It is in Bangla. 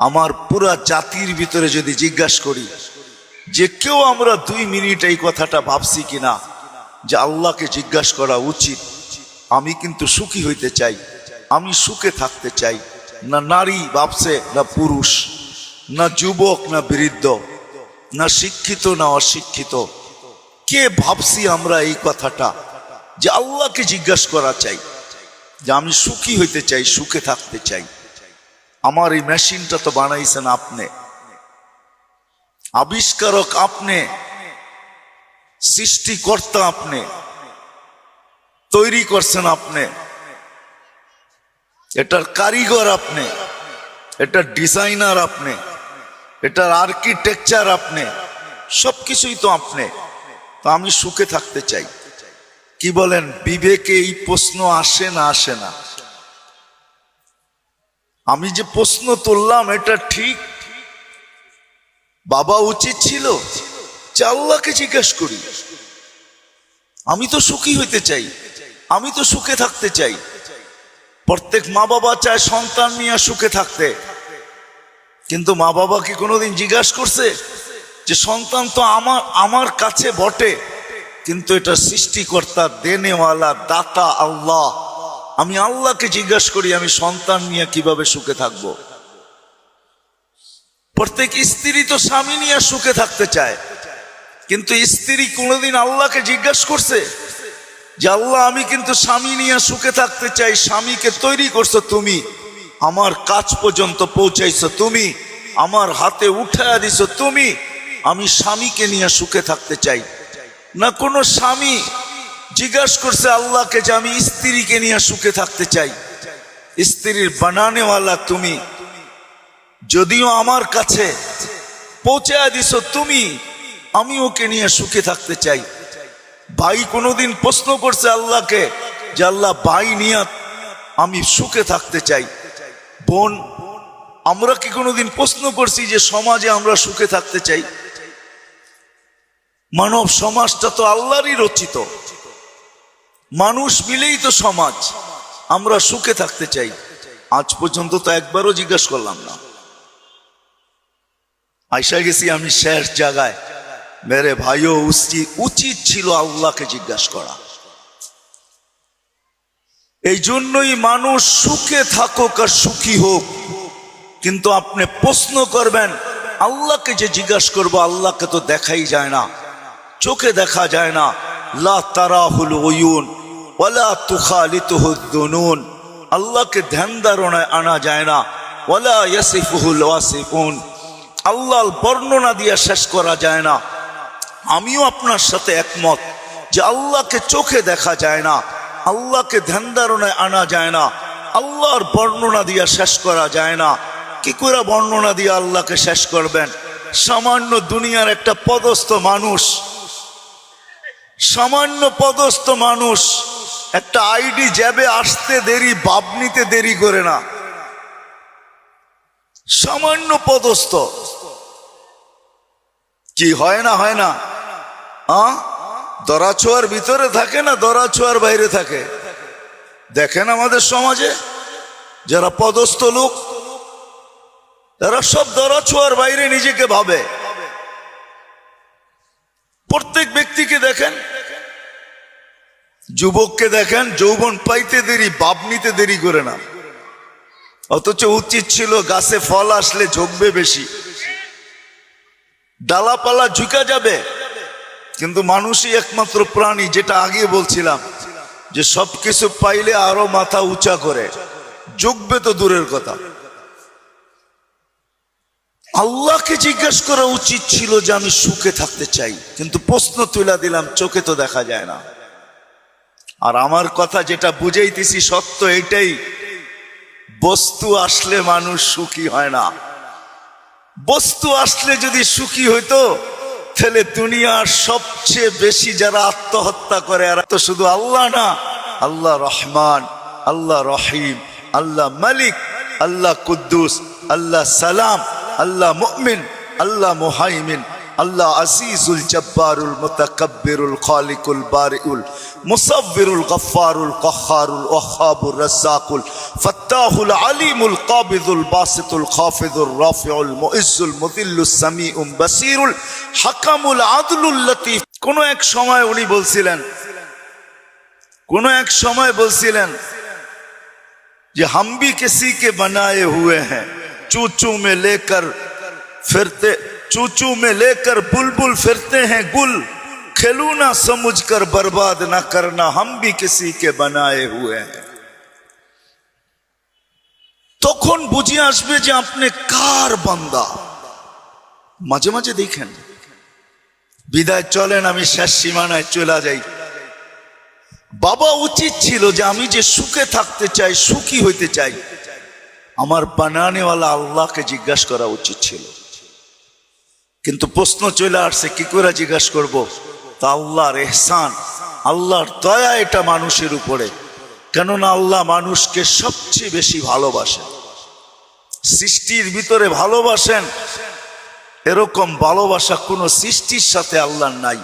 আমার পুরা জাতির ভিতরে যদি জিজ্ঞাসা করি যে কেউ আমরা দুই মিনিট এই কথাটা ভাবছি কিনা, যে আল্লাহকে জিজ্ঞাসা করা উচিত, আমি কিন্তু সুখী হইতে চাই, আমি সুখে থাকতে চাই। না নারী ভাবছে, না পুরুষ, না যুবক, না বৃদ্ধ, না শিক্ষিত, না অশিক্ষিত। কে ভাবছি আমরা এই কথাটা, যে আল্লাহকে জিজ্ঞাসা করা চাই, যে আমি সুখী হইতে চাই, সুখে থাকতে চাই। আমার এই মেশিনটা তো বানাইছেন আপনি। আবিষ্কারক আপনি, সৃষ্টিকর্তা আপনি, তৈরি করছেন আপনি। এটার কারিগর আপনি, এটার ডিজাইনার আপনি, এটার আর্কিটেকচার আপনি, সবকিছুই তো আপনি। তো আমি সুখে থাকতে চাই। কি বলেন, বিবেকে এই প্রশ্ন আসে না আসে না? আমি যে প্রশ্ন তুললাম, এটা ঠিক? বাবা উচিত ছিল যে আল্লাহকে জিজ্ঞেস করি। আমি তো সুখী হইতে চাই, আমি তো সুখে থাকতে চাই। প্রত্যেক মা বাবা চায় সন্তান নিয়ে সুখে থাকতে। কিন্তু মা বাবা কি কোনোদিন জিজ্ঞাসা করছে যে সন্তান তো আমার আমার কাছে বটে, কিন্তু এটা সৃষ্টিকর্তা, দেনেওয়ালা, দাতা আল্লাহ। আমি আল্লাহকে জিজ্ঞাসা করি, আমি সন্তান নিয়ে কীভাবে সুখে থাকব? প্রত্যেক স্ত্রী তো স্বামী নিয়ে সুখে থাকতে চায়। কিন্তু স্ত্রী কোনোদিন আল্লাহকে জিজ্ঞাসা করছে যে, আল্লাহ, আমি কিন্তু স্বামী নিয়ে সুখে থাকতে চাই, স্বামীকে তৈরি করছ তুমি, আমার কাজ পর্যন্ত পৌঁছাইছো তুমি, আমার হাতে উঠাইয়া দিছো তুমি, আমি স্বামীকে নিয়ে সুখে থাকতে চাই। না কোনো স্বামী জিজ্ঞাসা করছে, আল্লাহকে যে আমি স্ত্রীকে নিয়ে সুখে থাকতে চাই, স্ত্রীর বানানেওয়ালা তুমি? যদিও আমার কাছে পৌঁছে দিছো তুমি, আমি ওকে নিয়ে সুখে থাকতে চাই। ভাই কোনোদিন প্রশ্ন করছে আল্লাহকে যে, আল্লাহ, ভাই নিয়ে আমি সুখে থাকতে চাই। বোন, আমরা কি কোনোদিন প্রশ্ন করছি যে, সমাজে আমরা সুখে থাকতে চাই? মানব সমাজটা তো আল্লাহরই রচিত। মানুষ মিলেই তো সমাজ। আমরা সুখে থাকতে চাই। আজ পর্যন্ত তো একবারও জিজ্ঞেস করলাম না। আইসা গেছি আমি শেষ জায়গায়। মেরে ভাইও উচিত উচিত ছিল আল্লাহকে জিজ্ঞাসা করা। এই জন্যই মানুষ সুখে থাকুক আর সুখী হোক। কিন্তু আপনি প্রশ্ন করবেন, আল্লাহকে যে জিজ্ঞাসা করব, আল্লাহকে তো দেখাই যায় না। চোখে দেখা যায় না। লা তারাহুল ওয়ুন ওয়ালা তুখালিতুহু দুনুন। আল্লাহকে ধ্যান ধারণায় আনা যায় না। ওয়ালা ইয়াসিফুহুল ওয়াসিফুন। আল্লাহর বর্ণনা দিয়ে শেষ করা যায় না। আমিও আপনার সাথে একমত যে আল্লাহকে চোখে দেখা যায় না। আল্লাহকে ধ্যান ধারণায় আনা যায় না। আল্লাহর বর্ণনা দিয়ে শেষ করা যায় না। কি করে বর্ণনা দিয়ে আল্লাহকে শেষ করবেন? সামান্য দুনিয়ার একটা পদস্থ মানুষ। সামান্য পদস্থ মানুষ। একটা আইডি জ্যাবে আসতে দেরি, বাপ নিতে দেরি করে না। সামান্য পদস্থ। কি হয় না হয় না? আ? দরাছোয়ার ভিতরে থাকে না দরাছোয়ার বাইরে থাকে? দেখেন আমাদের সমাজে, যারা পদস্থ লোক, তারা সব দরাছোয়ার বাইরে নিজেকে ভাবে। প্রত্যেক ব্যক্তিকে দেখেন যুবককে দেখেন, যৌবন পাইতে দেরি, বাপ নিতে দেরি করে না। অথচ উচিত ছিল গাছে ফল আসলে ঝোঁকবে বেশি। ডালাপালা ঝুঁকা যাবে। কিন্তু মানুষই একমাত্র প্রাণী, যেটা আগে বলছিলাম, যে সবকিছু পাইলে আরও মাথা উঁচা করে। ঝুঁকবে তো দূরের কথা। আল্লাহকে জিজ্ঞেস করা উচিত ছিল যে আমি সুখে থাকতে চাই। কিন্তু প্রশ্ন তুলে দিলাম, চোখে তো দেখা যায় না। আর আমার কথা যেটা বুঝাইতেছি সত্য এটাই বস্তু আসলে মানুষ সুখী হয় না। বস্তু আসলে যদি সুখী হইতো, তাহলে দুনিয়ার সবচেয়ে বেশি যারা আত্মহত্যা করে আর তো শুধু আল্লাহ না, আল্লাহ রহমান, আল্লাহ রহিম, আল্লাহ মালিক, আল্লাহ কুদ্দুস, আল্লাহ সালাম, আল্লাহ মুমিন, আল্লাহ মুহাইমিন। আল্লাহ আজিজুল জব্বারুল মুতাকাব্বিরুল খালিকুল বারিউল মুসাব্বিরুল গফফারুল কহারুল ওহাবুর রাজ্জাকুল ফাত্তাহুল আলিমুল কাবিদুল বাসিতুল খাফিদুল রাফিউল মুইজ্জুল মুদিল্লুস সামিউম বাসিরুল হাকামুল আদলুল লতিফ কোন এক সময় উনি বলছিলেন কোন এক সময় বলছিলেন যে হাম ভি কিসি কে বানায়ে হুয়ে হ্যাঁ চূচু মে লেকর ফিরতে चूचू में लेकर बुलबुल फिरते हैं गुल खिलूना समझकर बर्बाद ना करना हम भी किसी के बनाए हुए हैं তখন বুঝে আসবে যে আপনি কার বান্দা মাঝে মাঝে দেখেন বিদায় চলেন আমি শেষ সীমানায় চলে যাই বাবা উচিত ছিল যে আমি যে সুখে থাকতে চাই সুখী হইতে চাই আমার বানানেওয়ালা আল্লাহকে জিজ্ঞাসা করা উচিত ছিল কিন্তু প্রশ্ন চলে আসছে, কি করে জিজ্ঞাসা করব? তা আল্লাহর এহসান, আল্লাহর দয়া এটা মানুষের উপরে। কেননা আল্লাহ মানুষকে সবচেয়ে বেশি ভালোবাসেন। সৃষ্টির ভিতরে ভালোবাসেন, এরকম ভালোবাসা কোনো সৃষ্টির সাথে আল্লাহর নাই।